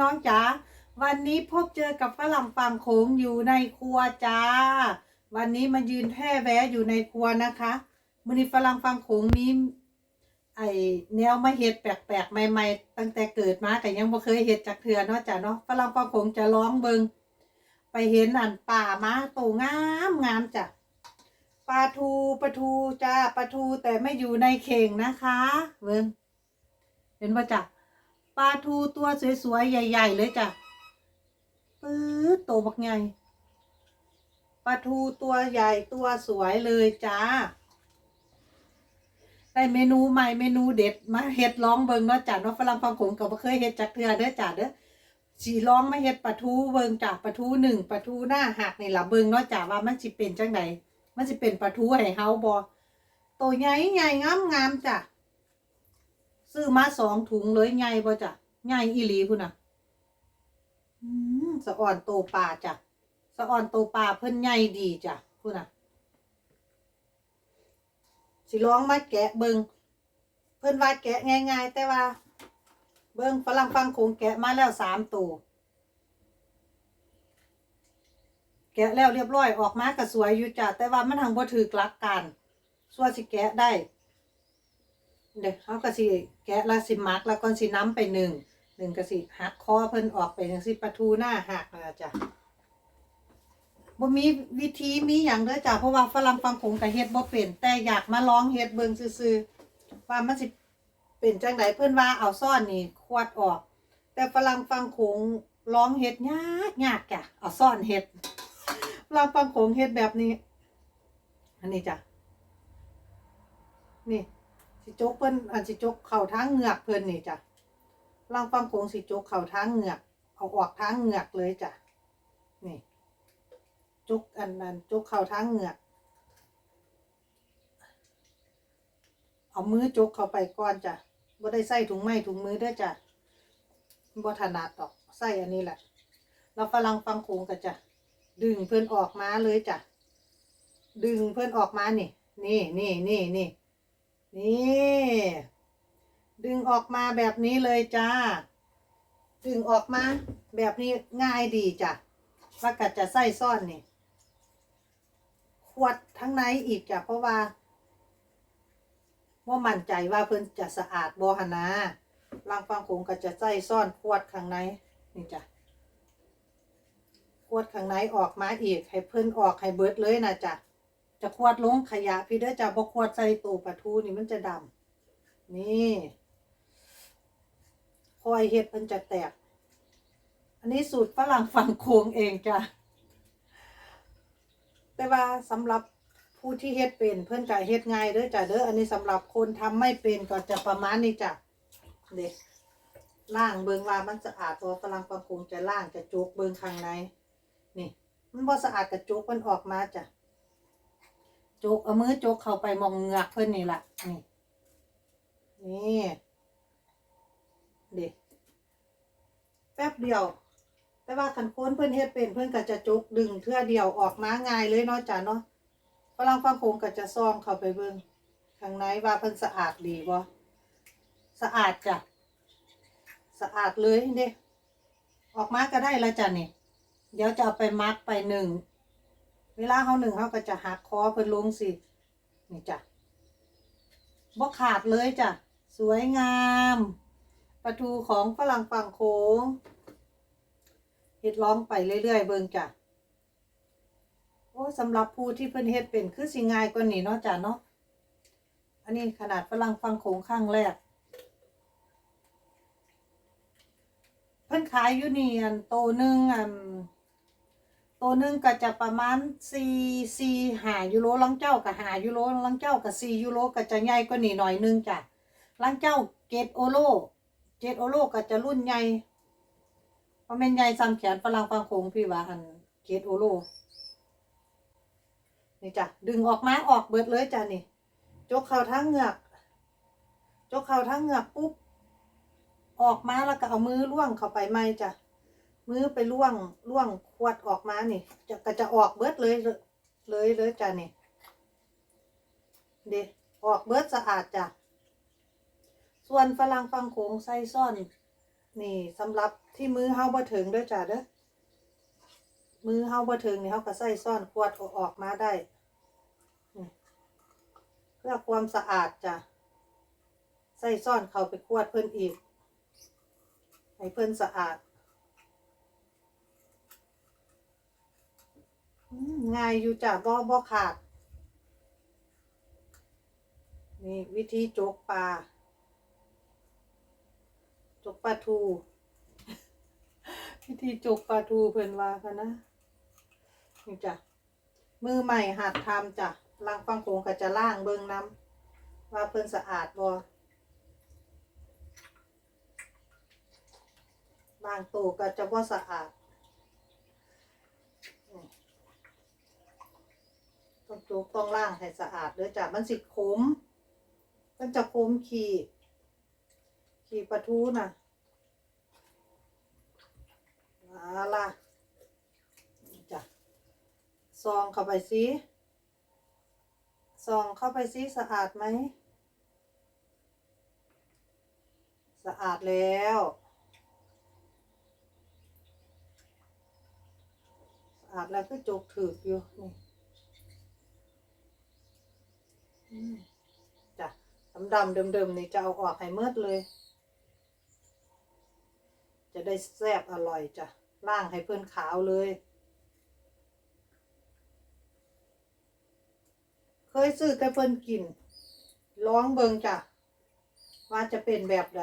น้องจ๋าวันนี้พบเจอกับฝรั่งฝั่งโขงอยู่ในครัวจ้า วันนี้มายืนแท่แวะอยู่ในครัวนะคะมือนี้ฝรั่งฝั่งโขงมีไอแนวมาเห็ดแปลกๆใหม่ ๆ ตั้งแต่เกิดมาแต่ยังบ่เคยเห็ดจากเถื่อเนาะจ้ะเนาะฝรั่งฝั่งโขงจะร้องเบิงไปเห็นอันป่ามาโตงามงามจ้ะปลาทูปลาทูจ้าปลาทูแต่ไม่อยู่ในเข่งนะคะ เบิงเห็นป่ะจ้ะ ปลาทูตัวสวยๆ ใหญ่ ๆ เลยจ้ะปื๊ดโตบักใหญ่ปลาทูตัวใหญ่ตัวสวยเลยจ้า ได้เมนูใหม่เมนูเด็ดมาเฮ็ดร้องเบิงเนาะจ้ะเนาะฝรั่งฟังขงก็บ่เคยเฮ็ดจักเทื่อเด้อจ้ะเด้อสีร้องมาเฮ็ดปลาทูเบิงจ้ะปลาทูหนึ่งปลาทูหน้าหักนี่ล่ะเบิงเนาะจ้ะว่ามันสิเป็นจังไดมันสิเป็นปลาทูให้เฮาบ่ตัวใหญ่ใหญ่งามงามจ้ะ ซื้อมาสองถุงเลยใหญ่บ่จ้ะใหญ่อีหลีพุ่นน่ะสะอ่อนโตปลาจ้ะสะอ่อนโตปลาเพิ่นใหญ่ดีจ้ะพุ่นน่ะ สิลองมาแกะเบิงเพิ่นว่าแกะง่าย ๆ แต่ว่า เบิงฝรั่งฟังโขงแกะมาแล้วสามตัวแกะแล้วเรียบร้อยออกมาก็สวยอยู่จ้ะแต่ว่ามันทางบ่ถือหลักการส่วนสิแกะได้ เด็กเขาก็สิแกะแล้วสิมักแล้วก็สิน้ำไปหนึ่งหนึ่งก็สิหักคอเพิ่นออกไปจังสิปลาทูหน้าหักนะจ้ะบ่มีวิธีมีอย่างเด้อจ้ะเพราะว่าฝรั่งฟังคงก็เฮ็ดบ่เป็นแต่อยากมาลองเฮ็ดเบิ่งซื่อๆว่ามันสิเป็นจังไดเพิ่นว่าเอาซ่อนนี่ควดออก แต่ฝรั่งฟังคงลองเฮ็ดยากยากจ้ะเอาซ่อนเฮ็ดฝรั่งฟังคงเฮ็ดแบบนี้ อันนี้จ้ะนี่ สิจกเพิ่นอันสิจกเข่าทางเหงือกเพิ่นนี่จ้ะล่างฟังโคงสิจกเข่าทางเหงือกเอาออกทางเหงือกเลยจ้ะนี่จกอันนั้นจกเข่าทางเหงือก เอามือจกเข้าไปก่อนจ้ะบ่ได้ใส่ถุงไม้ถุงมือเด้อจ้ะบ่ถนัดดอกใส่อันนี้แหละแล้วฝรั่งฟังโคงก็จะดึงเพิ่นออกมาเลยจ้ะดึงเพิ่นออกมานี่นี่นี่นี่นี่ นี่ ดึงออกมาแบบนี้เลยจ้า ดึงออกมาแบบนี้ง่ายดีจ้ะแล้วก็จะใส่ซ่อนนี่ ขวดทั้งในอีกจ้ะเพราะว่า ว่ามั่นใจว่าเพิ่นจะสะอาดบอหนาลางฟังคงก็จะใส่ซ่อนขวดข้างในนี่จ้ะขวดข้างในออกมาอีก ให้เพิ่นออกให้เบิดเลยนะจ้ะ จะควดลงขยะพี่เด้อจะบกควดใส่ตู้ปลาทูนี่มันจะดำนี่คอยเห็ดมันจะแตก อันนี้สูตรฝรั่งฝั่งโค้งเองจ้ะแต่ว่าสำหรับผู้ที่เฮ็ดเป็นเพื่อนจะเฮ็ดง่ายเด้อจ้ะเด้ออันนี้สำหรับคนทำไม่เป็นก็จะประมาณนี้จ้ะเด็กล่างเบิงว่ามันสะอาดตัวฝรั่งฝั่งโค้งจะล่างจะจุกเบิงข้างในนี่ มันบ่สะอาดกระจุกมันออกมาจ้ะ จกเอามือจกเข้าไปมองเหงือกเพิ่นนี่ละนี่นี่เด็กแป๊บเดียว แต่ว่าคันโคนเพิ่อนเฮ็ดเป็นเพิ่อนก็จะจุกดึงเทื่อเดียวออกมาง่ายเลยเนาะจ้ะเนาะฝรั่งฟังโคงก็จะซ่อมเข้าไปเบิ่งข้างในว่าเพิ่นสะอาดดีบ่สะอาดจ้ะสะอาดเลยเด้ออกมาก็ได้แล้วจ้ะนี่เดี๋ยวจะเอาไปมักไปหนึ่ง เวลาเขาหนึ่งเขาก็จะหักคอเพิ่นลงสินี่จ้ะบ่ขาดเลยจ้ะ สวยงามปลาทูของฝรั่งฝั่งโค้งเฮ็ดร้องไปเรื่อย ๆ เบิ่งจ้ะโอ้สำหรับผู้ที่เพิ่นเฮ็ดเป็นคือสิง่ายกว่านี้เนาะจ้ะเนาะอันนี้ขนาดฝรั่งฝั่งโค้งข้างแรกเพิ่นขายอยู่นี่อันโตหนึงอัน ตัวหนึ่งก็จะประมาณสี่สี่หายูโรลังเจ้ากับหายูโรลังเจ้ากับสี่ยูโรก็จะใหญ่กว่านี่หน่อยนึงจ้ะลังเจ้าเกตโอโลเกตโอโลก็จะรุ่นใหญ่เพราะแม่นใหญ่ซ้ำแขนฝรั่งฟังโคงพี่ว่าอันเกตโอโลนี่จ้ะดึงออกมาออกเบิดเลยจ้ะนี่จกเข่าทั้งเหงือกจกเข่าทั้งเหงือกปุ๊บออกมาแล้วก็เอามือล่วงเข้าไปไหมจ้ะ มือไปล่วงล่วงขวดออกมานี่จะก็จะออกเบิดเลยเลยเลยเลยจ้ะนี่เด็ออกเบิดสะอาดจ้ะส่วนฝรั่งฟังโขงใส่ซ่อน นี่สำหรับที่มือเฮาบ่ถึงด้อจ้ะเด้อมือเฮาบ่ถึงนี่เฮาก็ใส่ซ่อนขวดอออกมาได้เพื่อความสะอาดจ้ะใส่ซ่อนเข้าไปขวดเพิ่นอีกให้เพิ่นสะอาดอืม ง่ายอยู่จ้ะบ่บ่ขาด นี่วิธีจกปลา จกปลาทู วิธีจกปลาทูเพิ่นว่าค่ะนะนี่จ้ะ มือใหม่หัดทำจ้ะล้างฟังโขงก็จะล่างเบิ่งน้ำว่าเพิ่นสะอาดบ่บางตัวก็จะบ่สะอาด ต้องจกต้องล่างให้สะอาดเด้อจ้ะมันสิขมมันจะขมขี้ขี้ปลาทูน่ะเอาล่ะจ้ะซองเข้าไปสิซองเข้าไปสิสะอาดไหมสะอาดแล้วสะอาดแล้วก็จกถือกอยู่นี่อืม จ้ะดำๆเดิมๆนี่จะเอาออกให้เมืดเลย จะได้แซ่บอร่อยจ้ะล่างให้เพื่อนขาวเลย เคยซื้อแต่เพื่อนกินลองเบิงจ้ะ ว่าจะเป็นแบบใด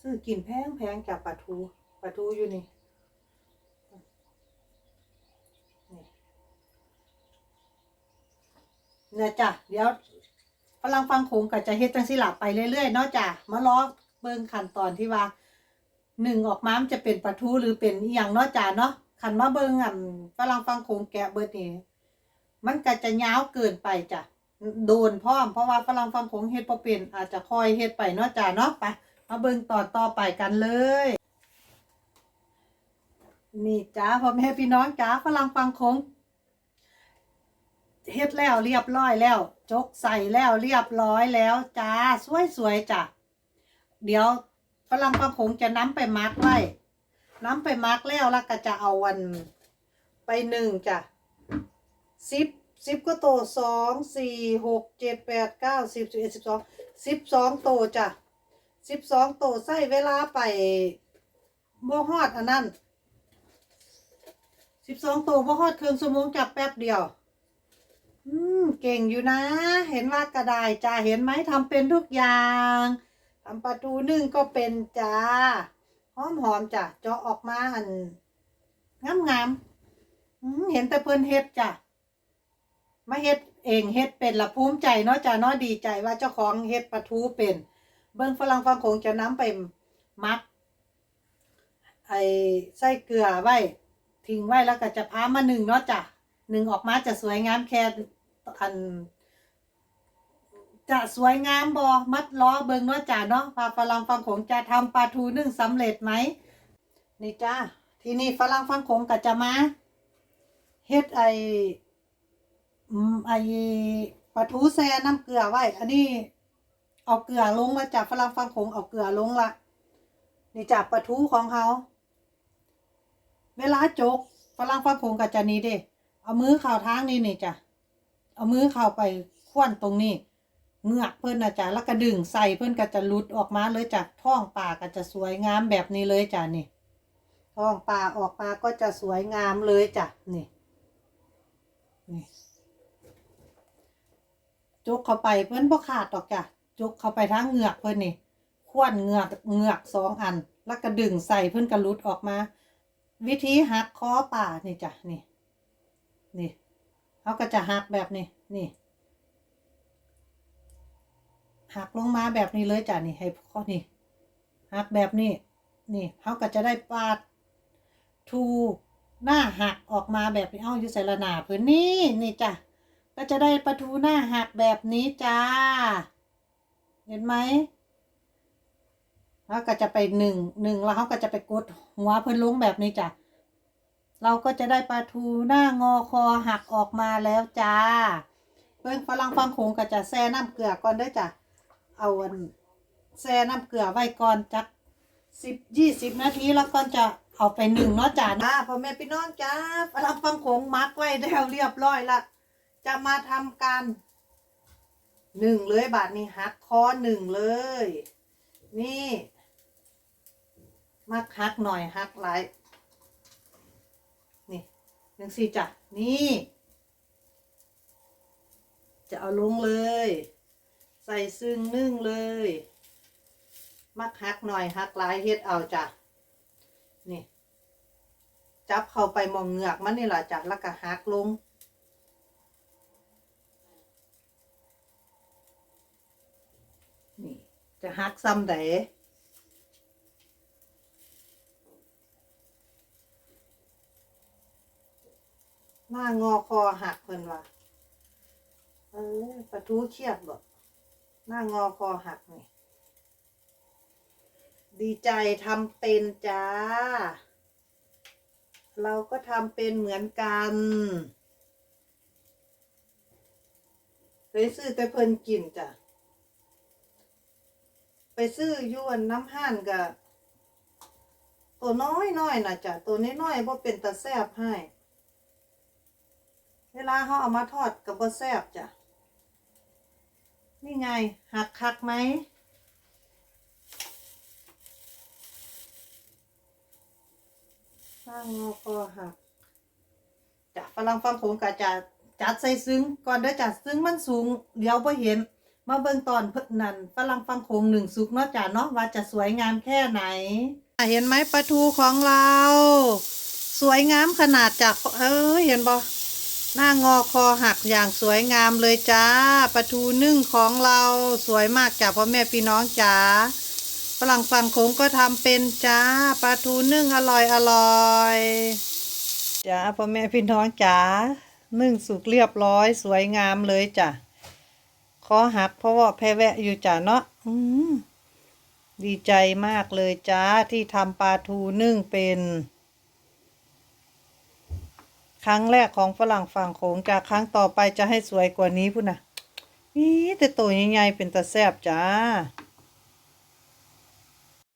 ซื้อกินแพงแพงจากปลาทูปลาทูอยู่นี่ เนี่ยจ้ะเดี๋ยวฝรั่งฟังโขงก็จะเฮ็ดจังสิล่ะไปเรื่อยๆเนาะจ้ะมาล้อเบิ่งขั้นตอนที่ว่าหนึ่งออกมามันจะเป็นปลาทูหรือเป็นอีหยังเนาะจ้ะเนาะขันมาเบิ่งอันฝรั่งฟังโขงแกะเบิดนี่มันก็จะยาวเกินไปจ้ะโดนพร้อมเพราะว่าฝรั่งฟังโขงเฮ็ดบ่เป็นอาจจะคอยเฮ็ดไปเนาะจ้ะเนาะไปมาเบิ่งต่อต่อไปกันเลย นี่จ้าพ่อแม่พี่น้องจ้าฝรั่งฟังโขง เฮ็ดแล้วเรียบร้อยแล้ว จกใส่แล้วเรียบร้อยแล้วจ้าสวยสวยๆจ้ะเดี๋ยวฝรั่งปังคงจะน้ำไปมาร์กไว้น้ำไปมาร์กแล้วแล้วก็จะเอาวันไปหนึ่งจ้ะสิบสิบก็โตสองสี่หกเจ็ดแปดเก้าสิบสิบเอ็ดสิบสองสิบสองโตจ้ะสิบสองโตใส่เวลาไปบ่ฮอดอันนั้นสิบสองโตบ่ฮอดครึ่งชั่วโมงจับแป๊บเดียว อืมเก่งอยู่นะ เห็นว่ากระไดจ้าเห็นไหมทำเป็นทุกอย่างทำประตูนึ่งก็เป็นจ้าหอมหอมๆจ้ะเจาะออกมาอันงามงามๆเห็นแต่เพิ่นเฮ็ดจ้ะมาเฮ็ดเองเฮ็ดเป็นละภูมิใจเนาะจ้ะเนาะดีใจว่าเจ้าของเฮ็ดปลาทูเป็น เบิ่งฝรั่งฟังคงจะน้ำไปมัดไอ้ไส้เกลือไว้ ทิ้งไว้แล้วก็จะพามาหนึ่งเนาะจ้ะหนึ่งออกมาจะสวยงามแค่ อันจะสวยงามบอมัดล้อเบิงเนาะจ้ะเนาะพาฝรั่งฟังโขงจะทำปลาทูนึ่งสำเร็จไหมนี่จ้าทีนี้ฝรั่งฟังโขงก็จะมาเฮ็ดไออืมไอปลาทูแซ่น้ำเกลือไว้ อันนี้เอาเกลือลงแล้วจ้ะฝรั่งฟังโขงเอาเกลือลงละนี่จ้ะปลาทูของเขาเวลาจกฝรั่งฟังโขงก็จะนี้เด้เอามือเข่าทางนี่นี่จ้ะ เอามือเข่าไปควนตรงนี้เงือกเพิ่นนะจ้ะแล้วก็ดึงใส่เพิ่นก็จะหลุดออกมาเลยจากท้องปลาก็จะสวยงามแบบนี้เลยจ้ะนี่ท้องปลาออกมาก็จะสวยงามเลยจ้ะนี่นี่จุกเข้าไปเพิ่นบ่ขาดดอกจ้ะจุกเข้าไปทางเงือกเพิ่นนี่ควนเงือกเงือกสองอัน แล้วก็ดึงใส่เพิ่นก็หลุดออกมา วิธีหักคอปลานี่จ้ะนี่นี่ เขาก็จะหักแบบนี้นี่หักลงมาแบบนี้เลยจ้ะนี่ให้ข้อนี่หักแบบนี้นี่เขาก็จะได้ปาดทูหน้าหักออกมาแบบนี้เอาอยู่ใส่ละนาเพื่อนนี่นี่จ้ะก็จะได้ปลาทูหน้าหักแบบนี้จ้า เห็นไหมแล้วก็จะไปหนึ่งหนึ่งแล้วเขาก็จะไปกดหัวเพื่อนลงแบบนี้จ้ะ เราก็จะได้ปลาทูหน้างอคอหักออกมาแล้วจ้าเพิ่งฝรั่งฟังโขงก็จะแซ่น้ำเกลือก่อนเด้จ้ะเอาอันแช่น้ำเกลือไว้ก่อนจักสิบยี่สิบนาทีแล้วก็จะเอาไปหนึ่งเนาะจ้านะพ่อแม่พี่น้องจ้ารับฟังโขงมักไว้แล้วเรียบร้อยละจะมาทำการหนึ่งเลยบาทนี้หักคอหนึ่งเลย นี่ มักหักหน่อยหักหลาย หนึ่งสี่จ้ะ นี่ จะเอาลงเลย ใส่ซึ่งนึ่งเลย มักหักหน่อยหักหลายเฮ็ดเอาจ้ะ นี่ จับเข้าไปมองเหงือกมันนี่แหละจ้ะแล้วก็หักลงนี่จะหักซ้ำใดหนางอคอหักเพิ่นว่าเออปลาทูเครียดบ่หน้างอคอหักนี่ดีใจทำเป็นจ้า เราก็ทำเป็นเหมือนกันเคยซื้อแต่เพิ่นกินจ้ะไปซื้อยวนน้ำห่านกะตัวน้อยน้อยๆนะจ้ะตัวน้อยน้อยๆบ่เป็นตาแซบให้ เวลาเขาเอามาทอดกับบ่แซบจ้ะ นี่ไงหักหักไหม สร้างงอคอหักจะฝรั่งฟังโขงกะจะจัดใส่ซึ้งก่อนเด้อจ้ะซึ้งมันสูง เดี๋ยวบ่เห็น มาเบิ่งตอนเพิ่นนั่นฝรั่งฟังโขงหนึ่งสุกเนาะจ้ะเนาะว่าจะสวยงามแค่ไหนเห็นไหมปลาทูของเรา สวยงามขนาดจากเอ้ยเห็นบ่ หน้างอคอหักอย่างสวยงามเลยจ้าปลาทูนึ่งของเราสวยมากจ้าพ่อแม่พี่น้องจ๋าฝรั่งฝั่งโขงก็ทำเป็นจ้าปลาทูนึ่งอร่อยอร่อยจ้าพ่อแม่พี่น้องจ๋านึ่งสุกเรียบร้อยสวยงามเลยจ้ะคอหักเพราะว่าแพ้แวะอยู่จ้ะเนาะอืดีใจมากเลยจ้าที่ทำปลาทูนึ่งเป็น ครั้งแรกของฝรั่งฝั่งโขงจากครั้งต่อไปจะให้สวยกว่านี้พุ่นนะนี่แต่ตัวใหญ่ๆเป็นตาแซบจ้า